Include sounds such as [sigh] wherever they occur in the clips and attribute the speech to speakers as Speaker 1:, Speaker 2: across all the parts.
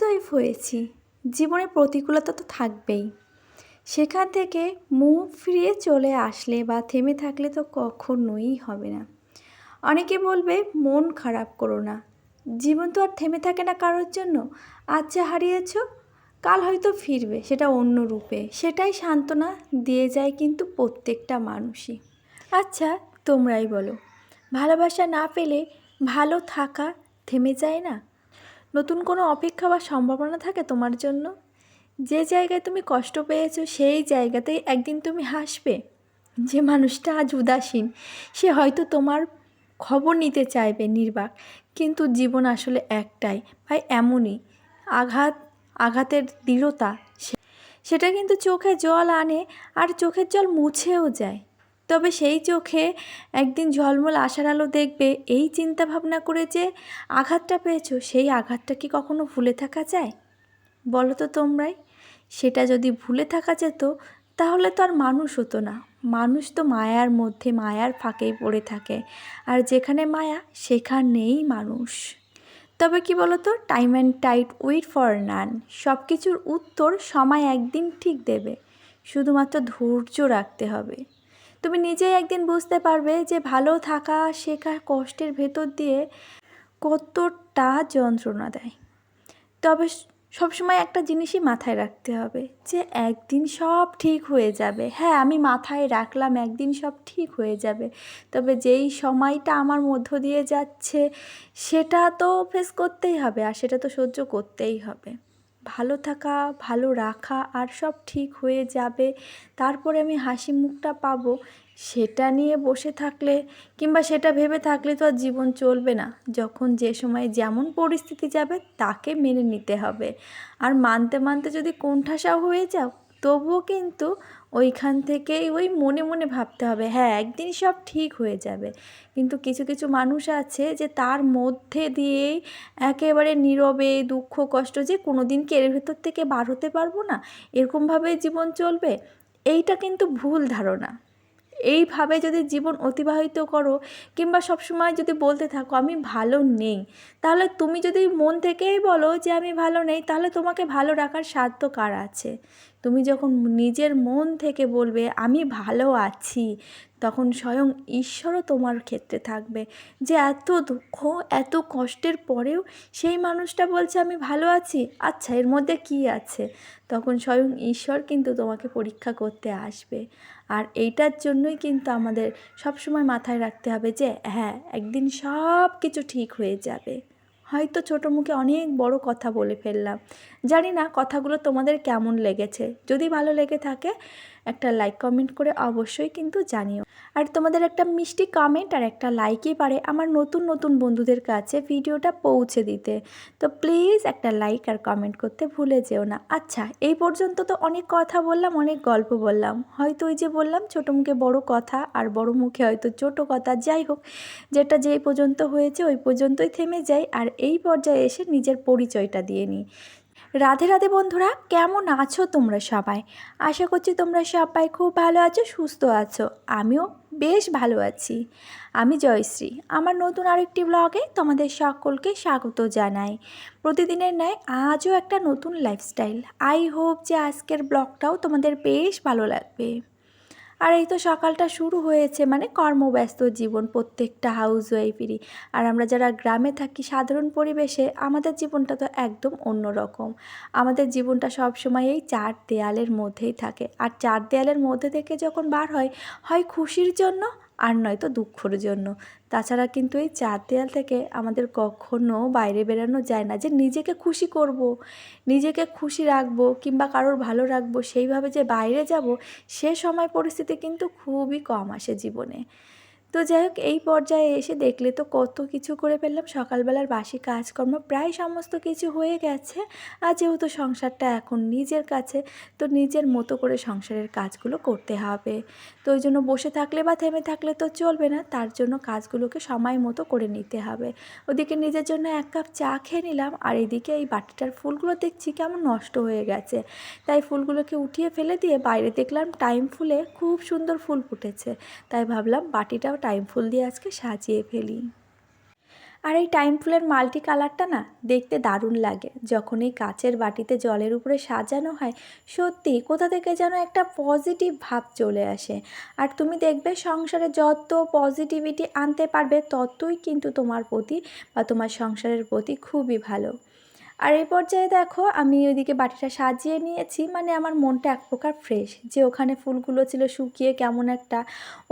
Speaker 1: Housewife হয়েছি। জীবনে প্রতিকূলতা তো থাকবেই। সেখান থেকে মুখ ফিরিয়ে চলে আসলে বা থেমে থাকলে তো কখনোই হবে না। অনেকে বলবে, মন খারাপ করো না। জীবন তো আর থেমে থাকে না কারোর জন্য। আচ্ছা হারিয়েছ? কাল হয়তো ফিরবে, সেটা অন্য রূপে। সেটাই সান্ত্বনা দিয়ে যায় কিন্তু প্রত্যেকটা মানুষই। আচ্ছা তোমরাই বলো। ভালোবাসা না পেলে ভালো থাকা থেমে যায় না? নতুন কোনো অপেক্ষা বা সম্ভাবনা থাকে তোমার জন্য? যে জায়গায় তুমি কষ্ট পেয়েছ, সেই জায়গাতেই একদিন তুমি হাসবে। যে মানুষটা আজ উদাসীন, সে হয়তো তোমার খবর নিতে চাইবে নির্বাক, কিন্তু জীবন আসলে একটাই, ভাই এমনই। আঘাত, আঘাতের দৃঢ়তা সেটা কিন্তু চোখে জল আনে আর চোখের জল মুছেও যায়। তবে সেই চোখে একদিন ঝলমল আশার আলো দেখবে, এই চিন্তা ভাবনা করে যে আঘাতটা পেয়েছ, সেই আঘাতটা কি কখনো ভুলে থাকা যায়? বলো তো তোমরাই। সেটা যদি ভুলে থাকা যেত, তাহলে তো আর মানুষ হতো না। মানুষ তো মায়ার মধ্যে, মায়ার ফাঁকেই পড়ে থাকে। আর যেখানে মায়া, সেখানেই মানুষ। তবে কি বলো তো time and tide wait for none সব কিছুর উত্তর সময় একদিন ঠিক দেবে। শুধুমাত্র ধৈর্য রাখতে হবে। তুমি নিজেই একদিন বুঝতে পারবে যে ভালো থাকা শেখা কষ্টের ভেতর দিয়ে কতটা যন্ত্রণা দেয়। তবে সবসময় একটা জিনিসই মাথায় রাখতে হবে যে একদিন সব ঠিক হয়ে যাবে। হ্যাঁ আমি মাথায় রাখলাম একদিন সব ঠিক হয়ে যাবে। তবে যেই সময়টা আমার মধ্য দিয়ে যাচ্ছে, সেটা তো ফেস করতেই হবে আর সেটা তো সহ্য করতেই হবে। ভালো থাকা, ভালো রাখা আর সব ঠিক হয়ে যাবে। তারপরে আমি হাসি মুখটা পাবো। সেটা নিয়ে বসে থাকলে কিংবা সেটা ভেবে থাকলে তো আর জীবন চলবে না। যখন যে সময় যেমন পরিস্থিতি যাবে, তাকে মেনে নিতে হবে। আর মানতে মানতে যদি কোণঠাসাও হয়ে যাও, তবুও কিন্তু ওইখান থেকেই ওই মনে মনে ভাবতে হবে হ্যাঁ একদিন সব ঠিক হয়ে যাবে। কিন্তু কিছু কিছু মানুষ আছে যে তার মধ্যে দিয়েই একেবারে নীরবে, দুঃখ, কষ্ট যে কোনো দিন কি এর ভেতর থেকে বার হতে পারব না? এরকমভাবে জীবন চলবে? এইটা কিন্তু ভুল ধারণা। এইভাবে যদি জীবন অতিবাহিত করো কিংবা সবসময় যদি বলতে থাকো, আমি ভালো নেই তাহলে তুমি যদি মন থেকেই বলো যে, আমি ভালো নেই তাহলে তোমাকে ভালো রাখার সাধ্য কার আছে? তুমি যখন নিজের মন থেকে বলবে, আমি ভালো আছি, তখন স্বয়ং ঈশ্বরও তোমার ক্ষেত্রে থাকবে। যে এত দুঃখ, এত কষ্টের পরেও সেই মানুষটা বলছে, আমি ভালো আছি? আচ্ছা এর মধ্যে কি আছে? তখন স্বয়ং ঈশ্বর কিন্তু তোমাকে পরীক্ষা করতে আসবে। আর এইটার জন্যই কিন্তু আমাদের সবসময় মাথায় রাখতে হবে যে হ্যাঁ একদিন সব কিছু ঠিক হয়ে যাবে। হয়তো ছোটো মুখে অনেক বড় কথা বলে ফেললাম। জানি না কথাগুলো তোমাদের কেমন লেগেছে। যদি ভালো লেগে থাকে একটা লাইক কমেন্ট করে অবশ্যই কিন্তু জানিও। আর তোমাদের একটা মিষ্টি কমেন্ট আর একটা লাইকই পারে আমার নতুন নতুন বন্ধুদের কাছে ভিডিওটা পৌঁছে দিতে। তো প্লিজ একটা লাইক আর কমেন্ট করতে ভুলে যেও না। আচ্ছা এই পর্যন্ত তো অনেক কথা বললাম, অনেক গল্প বললাম। হয়তো ওই যে বললাম, ছোটো মুখে বড় কথা আর বড় মুখে হয়তো ছোটো কথা। যাই হোক, যেটা যেই পর্যন্ত হয়েছে ওই পর্যন্তই থেমে যাই। আর এই পর্যায়ে এসে নিজের পরিচয়টা দিয়ে নিই। রাধে রাধে বন্ধুরা, কেমন আছো তোমরা সবাই? আশা করছি তোমরা সবাই খুব ভালো আছো, সুস্থ আছো। আমিও বেশ ভালো আছি। আমি জয়শ্রী। আমার নতুন আরেকটি ব্লগে তোমাদের সকলকে স্বাগত জানাই। প্রতিদিনের ন্যায় আজও একটা নতুন লাইফস্টাইল আই হোপ যে আজকের ব্লগটাও তোমাদের বেশ ভালো লাগবে। আর এই তো সকালটা শুরু হয়েছে মানে কর্মব্যস্ত জীবন প্রত্যেকটা হাউস ওয়াইফেরই আর আমরা যারা গ্রামে থাকি, সাধারণ পরিবেশে, আমাদের জীবনটা তো একদম অন্য রকম আমাদের জীবনটা সবসময় এই চার দেয়ালের মধ্যেই থাকে। আর চার দেয়ালের মধ্যে থেকে যখন বার হয় হয় খুশির জন্য আর নয়তো দুঃখর জন্য। তাছাড়া কিন্তু এই চার দেয়াল থেকে আমাদের কখনো বাইরে বেরানো যায় না যে নিজেকে খুশি করব, নিজেকে খুশি রাখব কিংবা কারোর ভালো রাখব, সেইভাবে যে বাইরে যাব, সে সময় পরিস্থিতি কিন্তু খুবই কম আসে জীবনে। তো যাই হোক, এই পর্যায়ে এসে দেখলে তো কত কিছু করে ফেললাম। সকালবেলার বাসি কাজকর্ম প্রায় সমস্ত কিছু হয়ে গেছে। আর যেহেতু সংসারটা এখন নিজের কাছে, তো নিজের মতো করে সংসারের কাজগুলো করতে হবে। তো ওই জন্য বসে থাকলে বা থেমে থাকলে তো চলবে না, তার জন্য কাজগুলোকে সময় মতো করে নিতে হবে। ওদিকে নিজের জন্য এক কাপ চা খেয়ে নিলাম, আর এদিকে এই বাটিটার ফুলগুলো দেখছি কেমন নষ্ট হয়ে গেছে। তাই ফুলগুলোকে উঠিয়ে ফেলে দিয়ে বাইরে দেখলাম টাইম ফুলে খুব সুন্দর ফুল ফুটেছে। তাই ভাবলাম বাটিটাও টাইম ফুল দিয়ে আজকে সাজিয়ে ফেলি। আর এই টাইম ফুলের মাল্টি কালারটা না দেখতে দারুণ লাগে। যখন এই কাচের বাটিতে জলের উপরে সাজানো হয়, সত্যি কোথা থেকে যেন একটা পজিটিভ ভাব চলে আসে। আর তুমি দেখবে সংসারে যত পজিটিভিটি আনতে পারবে, ততই কিন্তু তোমার প্রতি বা তোমার সংসারের প্রতি খুবই ভালো। আর এই পর্যায়ে দেখো, আমি ওইদিকে বাটিটা সাজিয়ে নিয়েছি। মানে আমার মনটা এক প্রকার ফ্রেশ যে ওখানে ফুলগুলো ছিল শুকিয়ে কেমন একটা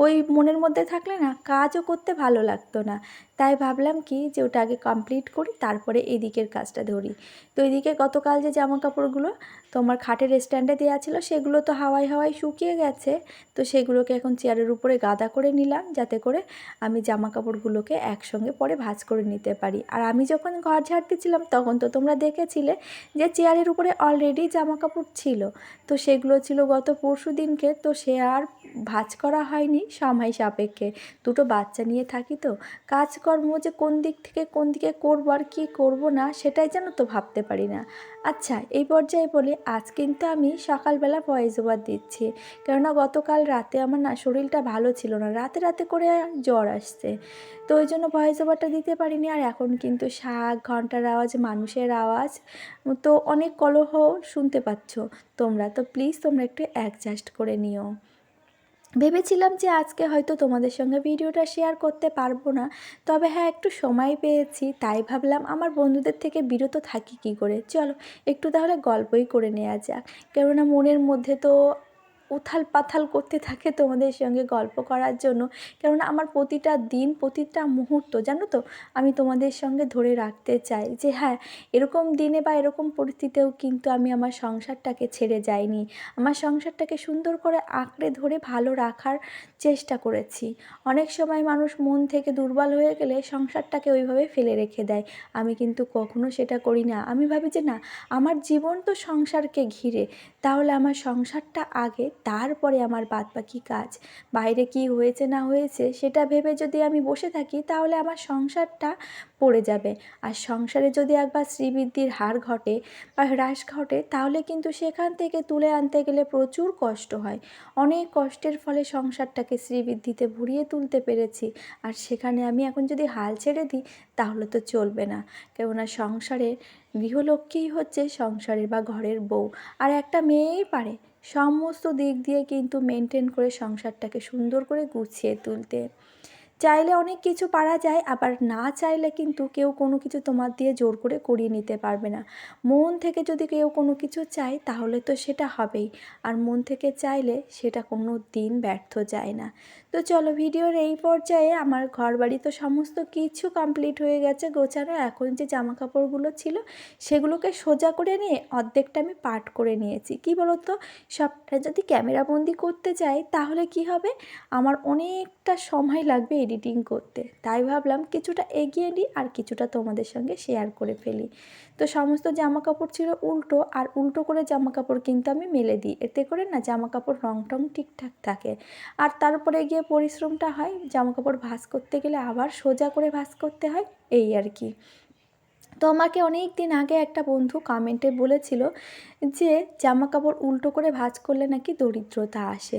Speaker 1: ওই মনের মধ্যে থাকলে না, কাজও করতে ভালো লাগতো না। তাই ভাবলাম কি যে ওটা আগে কমপ্লিট করি, তারপরে এদিকের কাজটা ধরি। তো এদিকে গতকাল যে জামা কাপড়গুলো তোমার খাটের স্ট্যান্ডে দেওয়া ছিল, সেগুলো তো হাওয়ায় হাওয়ায় শুকিয়ে গেছে। তো সেগুলোকে এখন চেয়ারের উপরে গাদা করে নিলাম, যাতে করে আমি জামা কাপড়গুলোকে একসঙ্গে পরে ভাজ করে নিতে পারি। আর আমি যখন ঘর ঝাড়তেছিলাম, তখন তো তোমরা দেখেছিলে যে চেয়ারের উপরে অলরেডি জামা কাপড় ছিল। তো সেগুলো ছিল গত পরশু দিনকে তো সে আর ভাঁজ করা হয়নি সময় সাপেক্ষে। দুটো বাচ্চা নিয়ে থাকি তো। কাজকর্ম যে কোন দিক থেকে কোন দিকে করব আর কী করব না, সেটাই যেন তো ভাবতে পারি না। আচ্ছা এই পর্যায়ে বলি, আজ কিন্তু আমি সকালবেলা ভয়েস ওভার দিচ্ছি। কেননা গতকাল রাতে আমার না শরীরটা ভালো ছিল না, রাতে রাতে করে জ্বর আসছে। তো ওই জন্য ভয়েস ওভারটা দিতে পারিনি আর এখন কিন্তু শাক, ঘণ্টার আওয়াজ, মানুষের আওয়াজ, তো অনেক কলহ শুনতে পাচ্ছ। তোমরা তো প্লিজ তোমরা একটু অ্যাডজাস্ট করে নিও। ভেবেছিলাম যে আজকে হয়তো তোমাদের সঙ্গে ভিডিওটা শেয়ার করতে পারব না, তবে হ্যাঁ একটু সময় পেয়েছি, তাই ভাবলাম আমার বন্ধুদের থেকে বিরত থাকি কি করে? চলো, একটু তাহলে গল্পই করে নেওয়া যাক। কেননা মনের মধ্যে তো উথাল পাথাল করতে থাকে তোমাদের সঙ্গে গল্প করার জন্য। কেননা আমার প্রতিটা দিন, প্রতিটা মুহূর্ত, জানো তো, আমি তোমাদের সঙ্গে ধরে রাখতে চাই যে হ্যাঁ এরকম দিনে বা এরকম পরিস্থিতিতেও কিন্তু আমি আমার সংসারটাকে ছেড়ে যাইনি। আমার সংসারটাকে সুন্দর করে আঁকড়ে ধরে ভালো রাখার চেষ্টা করেছি। অনেক সময় মানুষ মন থেকে দুর্বল হয়ে গেলে সংসারটাকে ওইভাবে ফেলে রেখে দেয়। আমি কিন্তু কখনো সেটা করি না। আমি ভাবি যে না, আমার জীবন তো সংসারকে ঘিরে। তাহলে আমার সংসারটা আগে তারপরে আমার বাদ বাকি কাজ। বাইরে কি হয়েছে না হয়েছে সেটা ভেবে যদি আমি বসে থাকি তাহলে আমার সংসারটা পড়ে যাবে। আর সংসারে যদি একবার শ্রীবৃদ্ধির হার ঘটে বা হ্রাস ঘটে তাহলে কিন্তু সেখান থেকে তুলে আনতে গেলে প্রচুর কষ্ট হয়। অনেক কষ্টের ফলে সংসারটাকে শ্রীবৃদ্ধিতে ভরিয়ে তুলতে পেরেছি। আর সেখানে আমি এখন যদি হাল ছেড়ে দিই তাহলে তো চলবে না। কেননা সংসারে গৃহলক্ষ্মীই হচ্ছে সংসারের বা ঘরের বউ। আর একটা মেয়েই পারে। সমস্ত দিক দিয়ে কিন্তু মেনটেন করে সংসারটাকে সুন্দর করে গুছিয়ে তুলতে। চাইলে অনেক কিছু পারা যায়, আবার না চাইলে কিন্তু কেউ কোনো কিছু তোমার দিয়ে জোর করে করিয়ে নিতে পারবে না। মন থেকে যদি কেউ কোনো কিছু চায়, তাহলে তো সেটা হবেই। আর মন থেকে চাইলে সেটা কোনো দিন ব্যর্থ যায় না। তো চলো ভিডিওর এই পর্যায়ে আমার ঘর বাড়ি তো সমস্ত কিছু কমপ্লিট হয়ে গেছে গোছানো। এখন যে জামা কাপড়গুলো ছিল সেগুলোকে সোজা করে নিয়ে অর্ধেকটা আমি পাট করে নিয়েছি। কি বলতো? সবটা যদি ক্যামেরাবন্দি করতে যাই তাহলে কি হবে? আমার অনেকটা সময় লাগবে এডিটিং করতে। তাই ভাবলাম কিছুটা এগিয়ে নিই আর কিছুটা তোমাদের সঙ্গে শেয়ার করে ফেলি। তো সমস্ত জামা কাপড় ছিল উল্টো আর উল্টো করে জামা কাপড় কিন্তু আমি মেলে দিই। এতে করে না জামা কাপড় রং টং ঠিকঠাক থাকে। আর তারপরে গিয়ে পরিশ্রমটা হয় জামা কাপড় ভাঁজ করতে গেলে আবার সোজা করে ভাঁজ করতে হয়, এই আর কি। তো আমাকে অনেক দিন আগে একটা বন্ধু কমেন্টে বলেছিল যে জামা কাপড় উল্টো করে ভাঁজ করলে নাকি দরিদ্রতা আসে।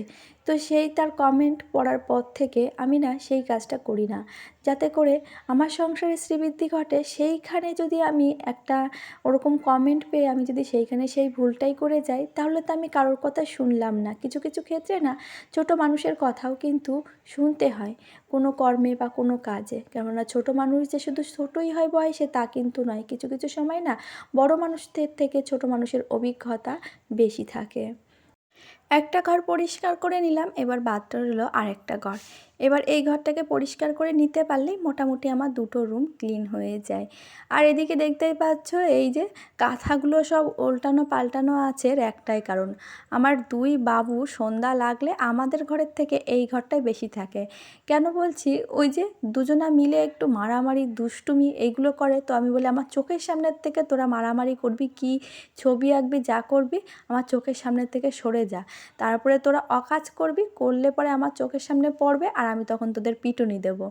Speaker 1: তো সেই তার কমেন্ট পড়ার পর থেকে আমি না সেই কাজটা করি না। যাতে করে আমার সংসারে শ্রীবৃদ্ধি ঘটে, সেইখানে যদি আমি একটা ওরকম কমেন্ট পেয়ে আমি যদি সেইখানে সেই ভুলটাই করে যাই, তাহলে তো আমি কারোর কথা শুনলাম না। কিছু কিছু ক্ষেত্রে না ছোট মানুষের কথাও কিন্তু শুনতে হয় কোনো কর্মে বা কোনো কাজে। কেননা ছোট মানুষ যে শুধু ছোটোই হয় বয়সে তা কিন্তু নয়। কিছু কিছু সময় না বড় মানুষদের থেকে ছোট মানুষের অভিজ্ঞতা বেশি থাকে। একটা ঘর পরিষ্কার করে নিলাম এবার বাদ রইল আরেকটা ঘর। এবার এই ঘরটাকে পরিষ্কার করে নিতে পারলেই মোটামুটি আমার দুটো রুম ক্লিন হয়ে যায়। আর এদিকে দেখতেই পাচ্ছ এই যে কাঁথাগুলো সব উল্টানো পাল্টানো আছে একটাই কারণ। আমার দুই বাবু সন্ধ্যা লাগলে আমাদের ঘরের থেকে এই ঘরটাই বেশি থাকে। কেন বলছি? ওই যে দুজনা মিলে একটু মারামারি, দুষ্টুমি এইগুলো করে। তো আমি বলি, আমার চোখের সামনের থেকে তোরা মারামারি করবি, কি ছবি আঁকবি, যা করবি, আমার চোখের সামনের থেকে সরে যা। তারপরে তোরা অকাজ করবি, করলে পরে আমার চোখের সামনে পড়বে আর আমি তখন তোদের পিটুনি দেবো।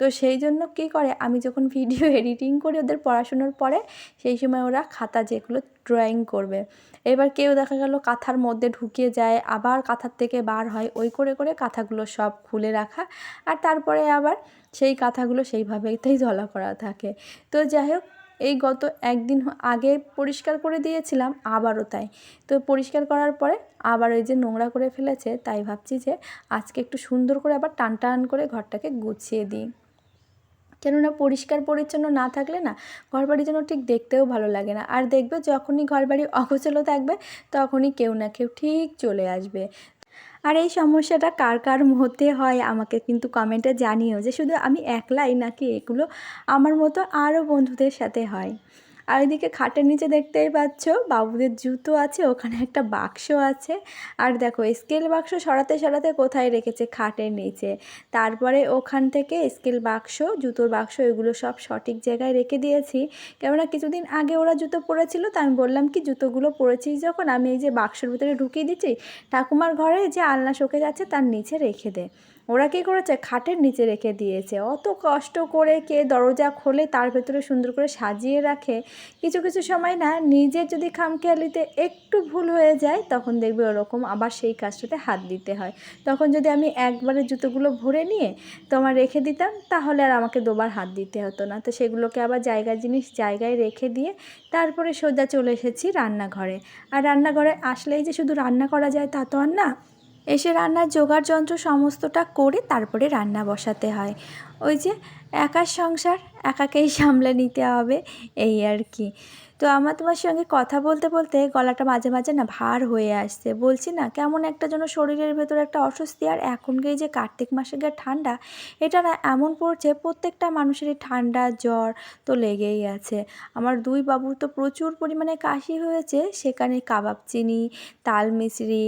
Speaker 1: তো সেই জন্য কী করে, আমি যখন ভিডিও এডিটিং [laughs] করি ওদের পড়াশুনোর পরে, সেই সময় ওরা খাতা যেগুলো ড্রয়িং করবে। এবার কেউ দেখা গেল কাঁথার মধ্যে ঢুকিয়ে যায়, আবার কাঁথার থেকে বার হয়, ওই করে করে কাঁথাগুলো সব খুলে রাখা, আর তারপরে আবার সেই কাঁথাগুলো সেইভাবেতেই ধলা করা থাকে। তো যাই হোক এই গত একদিন আগে পরিষ্কার করে দিয়েছিলাম, আবারও তাই। তো পরিষ্কার করার পরে আবার ওই যে নোংরা করে ফেলেছে, তাই ভাবছি যে আজকে একটু সুন্দর করে আবার টান টান করে ঘরটাকে গুছিয়ে দিই। কেননা পরিষ্কার পরিচ্ছন্ন না থাকলে না ঘরবাড়ি যেন ঠিক দেখতেও ভালো লাগে না। আর দেখবে যখনই ঘরবাড়ি অগোছালো থাকবে, তখনই কেউ না কেউ ঠিক চলে আসবে। আর এই সমস্যাটা কার কার মুহূর্তে হয় আমাকে কিন্তু কমেন্টে জানিও যে শুধু আমি একলাই নাকি এগুলো আমার মতো আরও বন্ধুদের সাথে হয়। আর এদিকে খাটের নিচে দেখতেই পাচ্ছ, বাবুদের জুতো আছে, ওখানে একটা বাক্স আছে। আর দেখো স্কেল বাক্স সরাতে সরাতে কোথায় রেখেছে খাটের নিচে? তারপরে ওখান থেকে স্কেল বাক্স, জুতোর বাক্স, এগুলো সব সঠিক জায়গায় রেখে দিয়েছি। কেননা কিছুদিন আগে ওরা জুতো পরেছিল, তা আমি বললাম, কি জুতোগুলো পরেছিস যখন? আমি এই যে বাক্সের ভিতরে ঢুকিয়ে দিচ্ছি, ঠাকুমার ঘরে যে আলনা শোকে যাচ্ছে, তার নিচে রেখে দে। ওরা কী করেছে? খাটের নিচে রেখে দিয়েছে। অত কষ্ট করে কে দরজা খোলে তার ভেতরে সুন্দর করে সাজিয়ে রাখে। কিছু কিছু সময় না নিজের যদি খামখেয়ালিতে একটু ভুল হয়ে যায়, তখন দেখবে ওরকম আবার সেই কাজটাতে হাত দিতে হয়। তখন যদি আমি একবারে জুতোগুলো ভরে নিয়ে তোমার রেখে দিতাম, তাহলে আর আমাকে দুবার হাত দিতে হতো না। তো সেগুলোকে আবার জায়গা জিনিস জায়গায় রেখে দিয়ে তারপরে সোজা চলে এসেছি রান্নাঘরে। আর রান্নাঘরে আসলেই যে শুধু রান্না করা যায় তা তো আর না এসে রান্নার জোগাড় যন্ত্র সমস্তটা করে তারপরে রান্না বসাতে হয়। ওই যে একার সংসার, একাকেই সামলে নিতে হবে, এই আর কি। তো আমার তোমার সঙ্গে কথা বলতে বলতে গলাটা মাঝে মাঝে না ভার হয়ে আসছে। বলছি না, কেমন একটা যেন শরীরের ভেতরে একটা অস্বস্তি আর এখনকে এই যে কার্তিক মাসে গিয়ে ঠান্ডা, এটা না এমন পড়ছে প্রত্যেকটা মানুষেরই ঠান্ডা, জ্বর তো লেগেই আছে। আমার দুই বাবুর তো প্রচুর পরিমাণে কাশি হয়েছে, সেখানে কাবাব চিনি, তাল মিশ্রি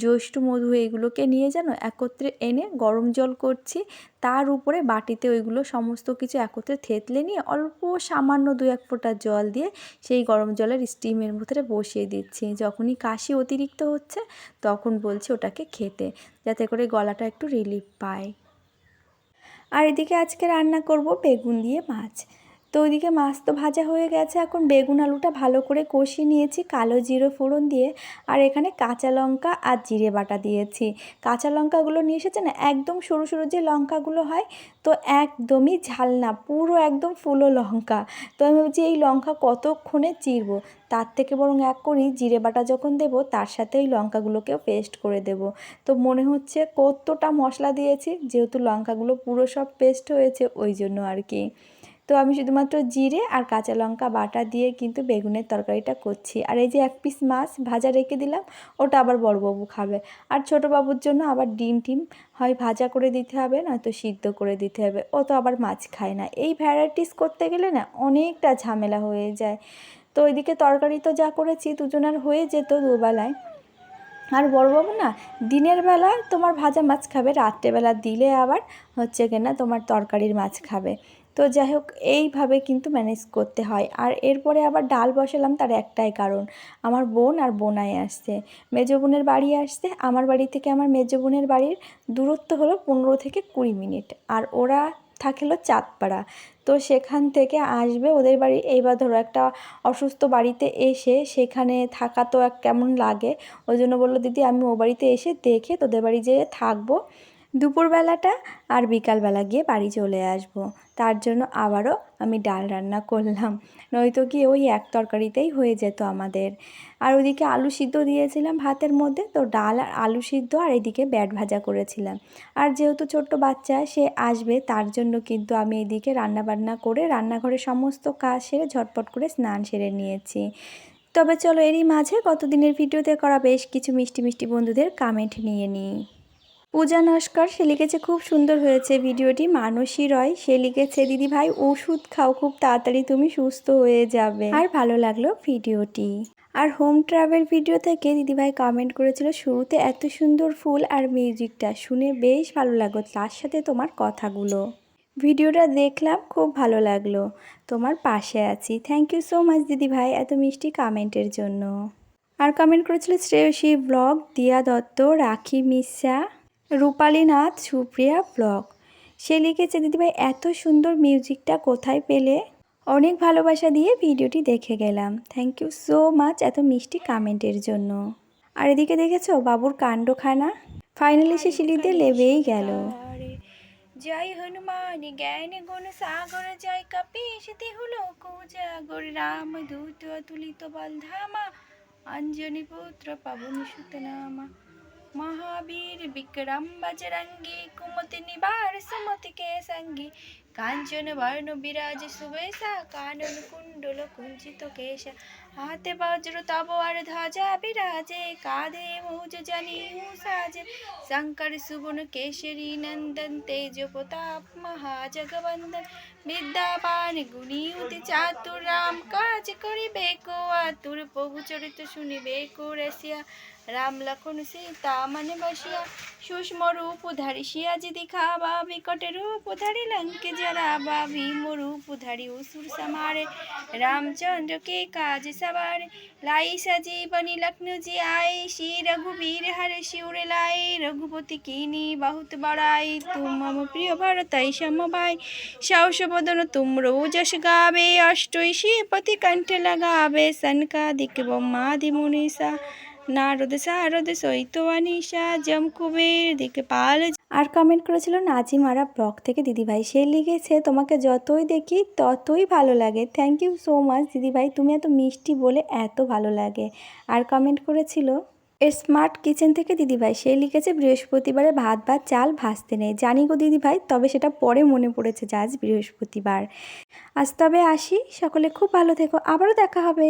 Speaker 1: জ্যৈষ্ঠ মধু এগুলোকে নিয়ে যেন একত্রে এনে গরম জল করছি। তার উপরে বাটিতে ওইগুলো সমস্ত কিছু একত্রে থেতলে নিয়ে অল্প সামান্য দু এক ফোঁটা জল দিয়ে সেই গরম জলের স্টিমের ভিতরে বসিয়ে দিচ্ছি। যখনই কাশি অতিরিক্ত হচ্ছে, তখন বলছি ওটাকে খেতে, যাতে করে গলাটা একটু রিলিফ পায়। আর এদিকে আজকে রান্না করব বেগুন দিয়ে মাছ। তো ওইদিকে মাছ তো ভাজা হয়ে গেছে। এখন বেগুন আলুটা ভালো করে কষিয়ে নিয়েছি, কালো জিরো ফোড়ন দিয়ে। আর এখানে কাঁচা লঙ্কা আর জিরে বাটা দিয়েছি। কাঁচা লঙ্কাগুলো নিয়ে এসেছে না একদম সরু সরু যে লঙ্কাগুলো হয়, তো একদমই ঝাল না, পুরো একদম ফুলো লঙ্কা। তো আমি ভাবছি এই লঙ্কা কতক্ষণে চিরবো? তার থেকে বরং এক করি জিরে বাটা যখন দেব, তার সাথে এই লঙ্কাগুলোকেও পেস্ট করে দেব। তো মনে হচ্ছে কতটা মশলা দিয়েছি, যেহেতু লঙ্কাগুলো পুরো সব পেস্ট হয়েছে, ওই জন্য আর কি। তো আমি শুধুমাত্র জিরে আর কাঁচা লঙ্কা বাটা দিয়ে কিন্তু বেগুনের তরকারিটা করছি। আর এই যে এক পিস মাছ ভাজা রেখে দিলাম, ওটা আবার বড়বাবু খাবে। আর ছোটো বাবুর জন্য আবার ডিম টিম হয় ভাজা করে দিতে হবে, নয়তো সিদ্ধ করে দিতে হবে। ও তো আবার মাছ খায় না। এই ভ্যারাইটিস করতে গেলে না অনেকটা ঝামেলা হয়ে যায়। তো ওইদিকে তরকারি তো যা করেছি দুজনের হয়ে যেত দুবেলায়। আর বড়বাবু না দিনের বেলা তোমার ভাজা মাছ খাবে, রাত্রেবেলা দিলে আবার হচ্ছে কিনা তোমার তরকারির মাছ খাবে। তো যাই হোক, এইভাবে কিন্তু ম্যানেজ করতে হয়। আর এরপরে আবার ডাল বসালাম তার একটাই কারণ। আমার বোন আর বোনাই আসছে। মেজো বোনের বাড়ি আসছে। আমার বাড়ি থেকে আমার মেজো বোনের বাড়ির দূরত্ব হলো পনেরো থেকে কুড়ি মিনিট। আর ওরা থাকল চাঁদপাড়া। তো সেখান থেকে আসবে ওদের বাড়ি। এইবার ধরো একটা অসুস্থ বাড়িতে এসে সেখানে থাকা তো এক কেমন লাগে। ওই জন্য বলল, দিদি, আমি ও বাড়িতে এসে দেখে তোদের বাড়ি যেয়ে থাকব। দুপুরবেলাটা আর বিকালবেলা গিয়ে বাড়ি চলে আসব। তার জন্য আবারও আমি ডাল রান্না করলাম। নয়তো কি ওই এক তরকারিতেই হয়ে যেত আমাদের। আর ওইদিকে আলু সিদ্ধ দিয়েছিলাম ভাতের মধ্যে, তো ডাল আর আলু সিদ্ধ আর এদিকে ব্যাট ভাজা করেছিলাম। আর যেহেতু ছোট্ট বাচ্চা, সে আসবে, তার জন্য কিন্তু আমি এদিকে রান্নাবান্না করে রান্নাঘরে সমস্ত কাজ সেরে ঝটপট করে স্নান সেরে নিয়েছি। তবে চলো এরই মাঝে কতদিনের ভিডিওতে করা বেশ কিছু মিষ্টি মিষ্টি বন্ধুদের কামেন্ট নিয়ে নিই। পূজা নস্কর, সে লিখেছে, খুব সুন্দর হয়েছে ভিডিওটি। মানসী রয়। সে লিখেছে দিদি ভাই ওষুধ খাও, খুব তাড়াতাড়ি তুমি সুস্থ হয়ে যাবে। আর ভালো লাগল ভিডিওটি। আর হোম ট্রাভেল ভিডিও থেকে দিদিভাই কমেন্ট করেছিল, শুরুতে এত সুন্দর ফুল আর মিউজিকটা, শুনে বেশ ভালো লাগল। তার সাথে তোমার কথাগুলো। ভিডিওটা দেখলাম, খুব ভালো লাগল। তোমার পাশে আছি। থ্যাংক ইউ সো মাচ দিদি ভাই এত মিষ্টি কমেন্টের জন্য। আর কমেন্ট করেছিল শ্রেয়সী ব্লগ, দিয়া দত্ত, রাখি মিশ্রা।
Speaker 2: রূপালী নাথ সুপ্রিয়া ব্লগ। সে লিখেছে, দিদিভাই, এত সুন্দর মিউজিকটা কোথায় পেলে? অনেক ভালোবাসা দিয়ে ভিডিওটি দেখে গেলাম। থ্যাংক ইউ সো মাচ এত মিষ্টি কমেন্টের জন্য। আর এদিকে দেখেছ, বাবুর কাণ্ডখানা? ফাইনালি সে সিঁড়িতে লেবেই গেল। জয় হনুমান, জ্ঞান গুণ সাগর, জয় কপিশ দেহুল কুজাগর রাম দূত অতুলিত বলধামা অঞ্জনি পুত্র পবন সুত নামা মহাবীর বিক্রম বজরঙ্গী, কুমতি নিবার সুমতি কে সঙ্গী কাঞ্চন বর্ণ বিরাজ সুবেশা, কানন কুণ্ডল কুঞ্চিত কেশ। হাতে বজ্র তবর ধ্বজা বিরাজে, কাঁধে মুজ জানি সাজে। শঙ্কর সুবন কেশরী, নন্দন, তেজ প্রতাপ মহাজগবন্দন বিদ্যাবান, গুণী উদি চাতুর রাম কাজ করিবে কো আতুর প্রভু চরিত শুনিবে কো রসিয়া। রাম লক্ষণ সীতা মনে বসিয়া, সুষ্ম রূপ ধারি শিয়াজি দিখাবা বিকট রূপ ধারি লঙ্কে জরাবা ভীম রূপ ধারি অসুর সমারে। রামচন্দ্র কে কাজ सवार लाई सजी बनी लखनऊ जी आई श्री रघुवीर हर शिवर लाई रघुपति कीनी बहुत बड़ाई तुम मम प्रिय भरत सम भाई साउस बदन तुम रोज गावे अष्टी पति कंठ लगावे सनका दिक बोम्मा दि मुनिषा নারদ সারদ সৈত আনিশা জম কুবের দিকে পাল আর কমেন্ট করেছিল নাজিমারা ব্লগ থেকে দিদিভাই, সে লিখেছে তোমাকে যতই দেখি ততই ভালো লাগে। থ্যাংক ইউ সো মাচ দিদিভাই, তুমি এত মিষ্টি বলে এত ভালো লাগে। আর কমেন্ট করেছিল স্মার্ট কিচেন থেকে দিদিভাই, সে লিখেছে, বৃহস্পতিবারে ভাত ভাত চাল ভাজতে নেই। জানি গো দিদিভাই, তবে সেটা পরে মনে পড়েছে যে আজ বৃহস্পতিবার। আজ তবে আসি, সকলে খুব ভালো থেকো, আবারও দেখা হবে।